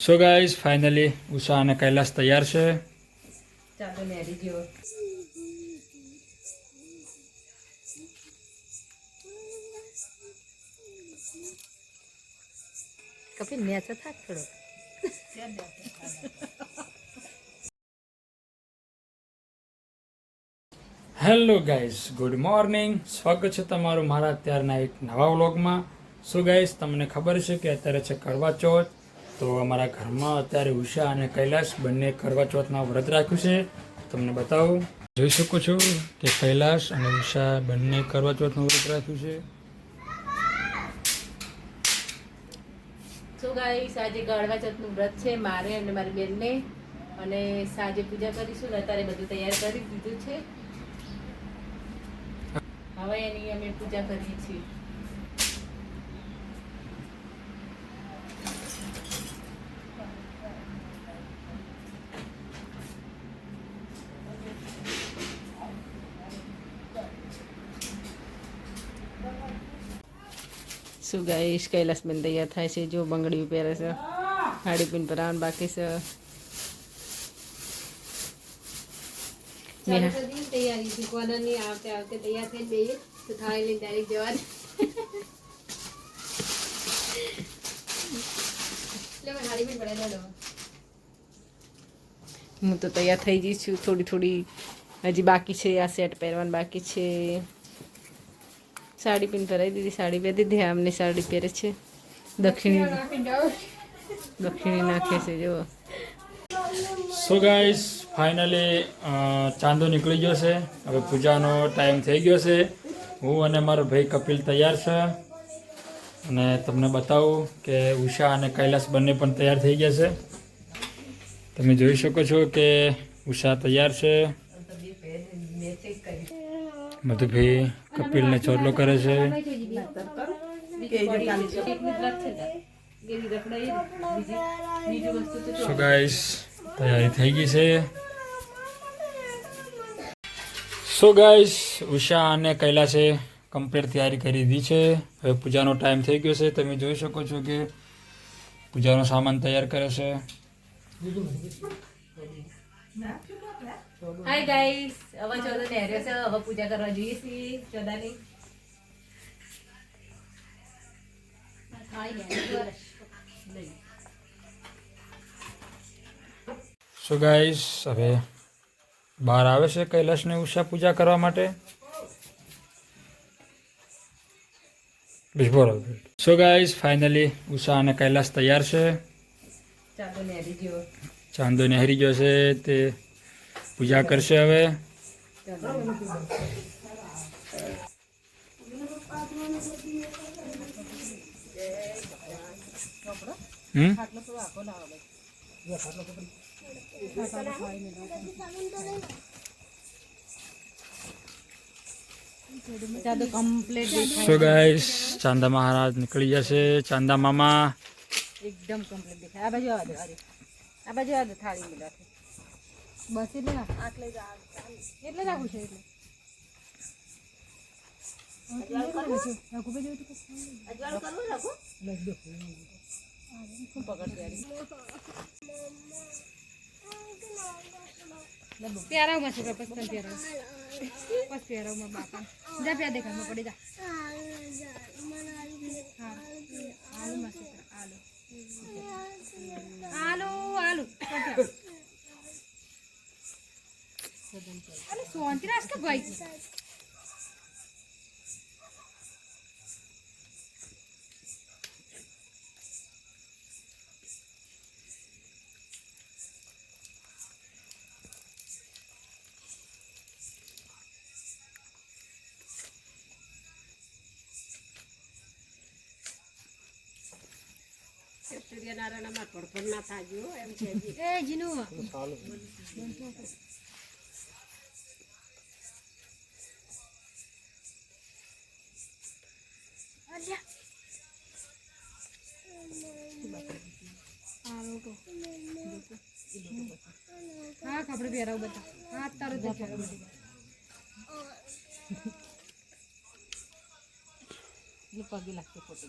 So guys finally Usha અને કૈલાસ તૈયાર છે ચાલો નેરી જેવો કપિલ મેચ થાક થોડો હેલો ગાઈઝ ગુડ મોર્નિંગ સ્વાગત છે તમારું મારા અત્યારના એક નવા વ્લોગમાં સો ગાઈઝ તમને ખબર છે કે અત્યારે છે કરવા ચોથ તો અમારા ઘરમાં અત્યારે ઉષા અને કૈલાસ બંને કરવા ચોથના વ્રત રાખ્યું છે. તમને બતાવું. જોઈ શકો છો કે કૈલાસ અને ઉષા બંને કરવા ચોથનું વ્રત રાખ્યું છે. સો ગાઈસ આજે ગળવા ચોથનું વ્રત છે મારે અને મારી બેનને. અને સાંજે પૂજા કરીશું ને અત્યારે બધું તૈયાર કરી દીધું છે. હવે એની અમે પૂજા કરીએ છીએ. શું ગાઈશ? કૈલાસબેન તૈયાર થાય છે. જો બંગડી પહેરે છે. હાડી પીન પહેરાવાનું બાકી છે. હું તો તૈયાર થઈ ગઈ છું. થોડી થોડી હજી બાકી છે. આ સેટ પહેરવાનું બાકી છે. સાડી પીન પહેરાવી દીધી. સાડી પહેરી દીધી. આમની સાડી પહેરે છે. દક્ષિણી. દક્ષિણી નાખે છે જો સો ગાઈસ ફાઇનલી ચાંદો નીકળી ગયો છે. હવે પૂજાનો ટાઈમ થઈ ગયો છે. હું અને મારો ભાઈ કપિલ તૈયાર છે. અને તમને બતાવું કે ઉષા અને કૈલાસ બંને પણ તૈયાર થઈ ગયા છે. તમે જોઈ શકો છો કે ઉષા તૈયાર છે. મધુભાઈ કપિલને ચોરલો કરે છે. સો ગાઈસ તૈયારી થઈ ગઈ છે. સો ગાઈસ ઉષા અને કૈલાસે કમ્પ્લીટ તૈયારી કરી દીધી છે. હવે પૂજાનો ટાઈમ થઈ ગયો છે. તમે જોઈ શકો છો કે પૂજાનો સામાન તૈયાર કરે છે. હાય ગાઈસ હવે ચોદો નેર્યો છે. હવે પૂજા કરવા જઈએ છીએ ચોદાની. સો ગાઈસ હવે બહાર આવે છે કૈલાસને ઉષા પૂજા કરવા માટે. Before so guys finally Usha અને કૈલાસ તૈયાર છે. ચાલો નેરી જેવો. ચાંદો નહેરી ગયો છે તે પૂજા કરશે હવે હમ ચાલો કમ્પ્લીટ સો ગાઈસ ચાંદા મહારાજ નીકળી જશે ચાંદા મામા એકદમ કમ્પ્લીટ દેખાય આ બાજુ આવજો અરે આ બાજુ આ થાળી મિલાથી બસ એટલે આટલે જ એટલે. રાખું છે એટલે પછી પ્યારાવ બસ પ્યારામાં બાપા. જા પ્યા દેખાડમાં પડી જા. આલુ. આલુ. Olha só, onde tiraste a આલુ અરે શાંતિ રાખ કે ભાઈ એ જીનુ. હા કપડે પહેરાવ બધા. હા તારું જ પહેરાવ બધી. પગે લાગશે ફોટો.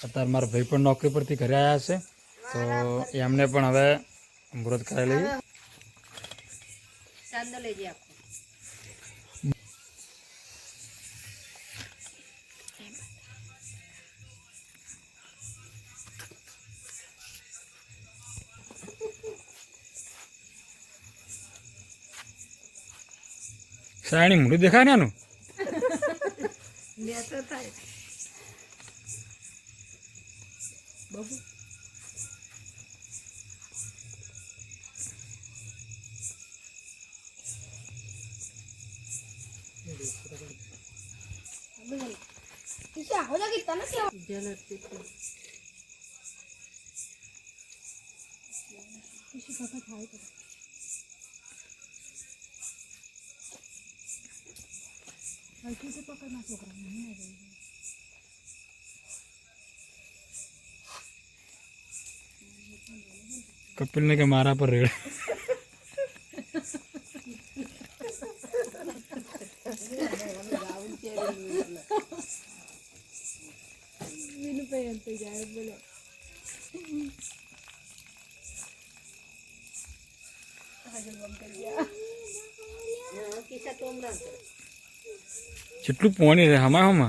અત્યારે મારા ભાઈ પણ નોકરી પરથી ઘરે આવ્યા છે તો એમને પણ હવે મુહૂર્ત કરાવી લઈએ. दो हो जाएगी तना से पकड़ना सोच नहीं आ जाएगा कपिल ने के मारा पर रेड़। चुटू पोनी रे హమా హమా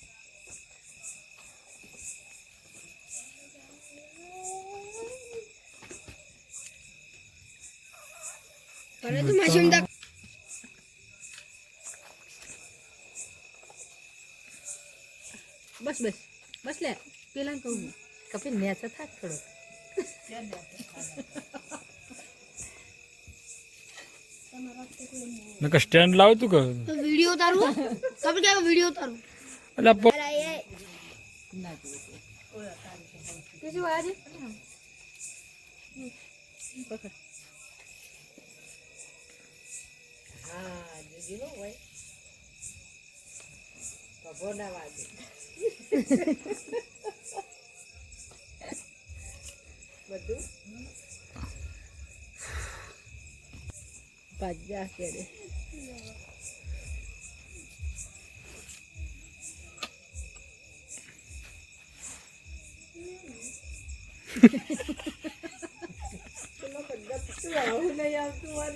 આ બાજુ કાઢ બસ બસ બસ લે પેલા કહું કપિલ નેચો થાક થોડો નકર સ્ટેન્ડ લાવ તું કે વિડીયો ઉતારું કબી કે વિડીયો ઉતારું એટલે પ- ના કીધું આજે પકડ Ah, you give kau Pabona lagi. betul, Pajak ya deh. Kenapa gak tuh? Nah, yang tuan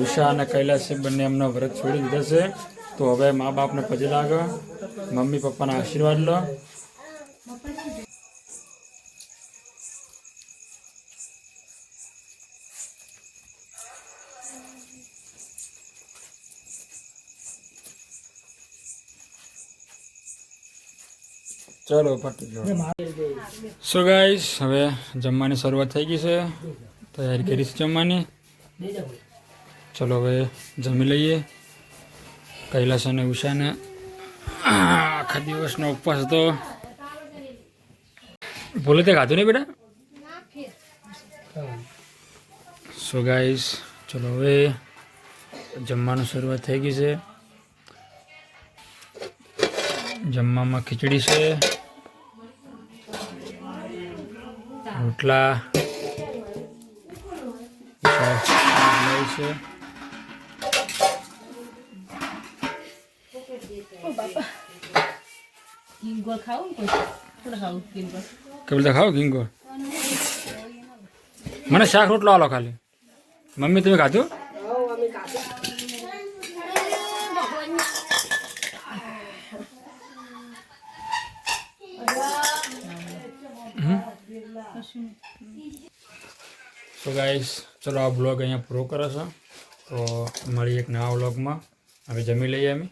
Usha અને કૈલાસે બંને એમનો વ્રત છોડી દીધા છે તો હવે મા બાપને પગે લાગો મમ્મી પપ્પાના આશીર્વાદ લો ચલો પટી ગયો સો ગાઈસ હવે જમવાની શરૂઆત થઈ ગઈ છે તૈયારી કરી છે જમવાની ચલો હવે જમી લઈએ. કૈલાસ અને ઉષાને આખા દિવસનો ઉપવાસ હતો બોલે તે ખાધું નહીં બેટા? સો ગાઈસ ચલો હવે જમવાનું શરૂઆત થઈ ગઈ છે. જમવામાં ખીચડી છે. રોટલા. છે કિંગોર ખાવું ને કોઈ થોડું ખાવું કિંગોર કે બધા ખાઓ કિંગો મને શાક રોટલો આલો ખાલી મમ્મી તમે ખાધું સો ગાઈસ ચલો આ બ્લોગ અહીંયા પૂરો કરો છો તો મળી એક નવા બ્લોગમાં હવે જમી લઈએ અમે